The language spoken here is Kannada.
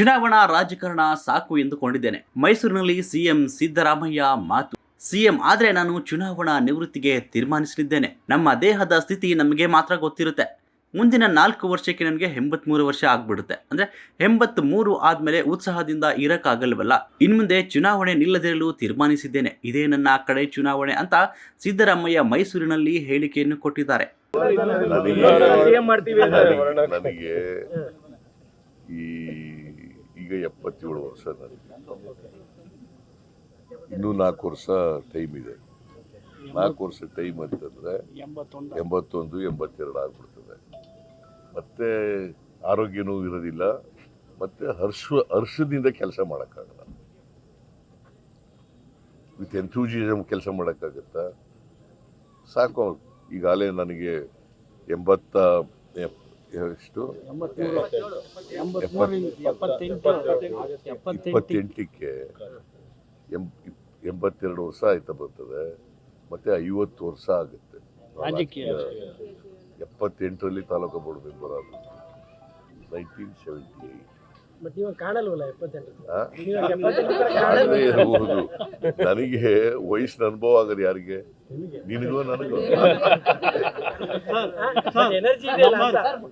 ಚುನಾವಣಾ ರಾಜಕಾರಣ ಸಾಕು ಎಂದುಕೊಂಡಿದ್ದೇನೆ. ಮೈಸೂರಿನಲ್ಲಿ ಸಿಎಂ ಸಿದ್ದರಾಮಯ್ಯ ಮಾತು. ಸಿಎಂ ಆದ್ರೆ ನಾನು ಚುನಾವಣಾ ನಿವೃತ್ತಿಗೆ ತೀರ್ಮಾನಿಸಲಿದ್ದೇನೆ. ನಮ್ಮ ದೇಹದ ಸ್ಥಿತಿ ನಮಗೆ ಮಾತ್ರ ಗೊತ್ತಿರುತ್ತೆ. ಮುಂದಿನ ನಾಲ್ಕು ವರ್ಷಕ್ಕೆ ನನಗೆ ಎಂಬತ್ಮೂರು ವರ್ಷ ಆಗ್ಬಿಡುತ್ತೆ. ಅಂದ್ರೆ ಎಂಬತ್ಮೂರು ಆದಮೇಲೆ ಉತ್ಸಾಹದಿಂದ ಇರಕ್ಕಾಗಲ್ವಲ್ಲ. ಇನ್ಮುಂದೆ ಚುನಾವಣೆ ನಿಲ್ಲದಿರಲು ತೀರ್ಮಾನಿಸಿದ್ದೇನೆ. ಇದೇ ನನ್ನ ಕಡೆ ಚುನಾವಣೆ ಅಂತ ಸಿದ್ದರಾಮಯ್ಯ ಮೈಸೂರಿನಲ್ಲಿ ಹೇಳಿಕೆಯನ್ನು ಕೊಟ್ಟಿದ್ದಾರೆ. ಈ ಈಗ ಎಪ್ಪತ್ತೇಳು ವರ್ಷ ನನಗೆ ಇನ್ನೂ ನಾಲ್ಕು ವರ್ಷ ಟೈಮ್ ಇದೆ. ನಾಲ್ಕು ವರ್ಷ ಟೈಮ್ ಅಂತಂದರೆ ಎಂಬತ್ತೊಂದು. ಎಂಬತ್ತೆರಡು ಆಗ್ಬಿಡ್ತದೆ. ಮತ್ತೆ ಆರೋಗ್ಯನೂ ಇರೋದಿಲ್ಲ. ಮತ್ತೆ ಹರ್ಷ ಹರ್ಷದಿಂದ ಕೆಲಸ ಮಾಡೋಕ್ಕಾಗಲ್ಲ. ವಿತ್ ಎಂಥೂಜಿಸಮ್ ಕೆಲಸ ಮಾಡೋಕ್ಕಾಗತ್ತಾ? ಸಾಕು ಈಗಾಗಲೇ ನನಗೆ ಎಂಬತ್ತ ಎಷ್ಟು ಇಪ್ಪತ್ತೆಂಟಕ್ಕೆ ಎಂ ಎಂಬತ್ತೆರಡು ವರ್ಷ ಆಯ್ತಾ ಬರ್ತದೆ ಮತ್ತೆ ಐವತ್ತು ವರ್ಷ ಆಗುತ್ತೆ ಎಪ್ಪತ್ತೆಂಟರಲ್ಲಿ ತಾಲೂಕು ಬೋರ್ಡ್ ಮೆಂಬರ್ ಆಗುತ್ತೆ ನೈನ್ಟೀನ್ ಸೆವೆಂಟಿ ಏಯ್ಟ್ ನನಗೆ ವಯಸ್ಸಿನ ಅನುಭವ ಆಗದು ಯಾರಿಗೆ ನಿನಗೂ ನನಗೂ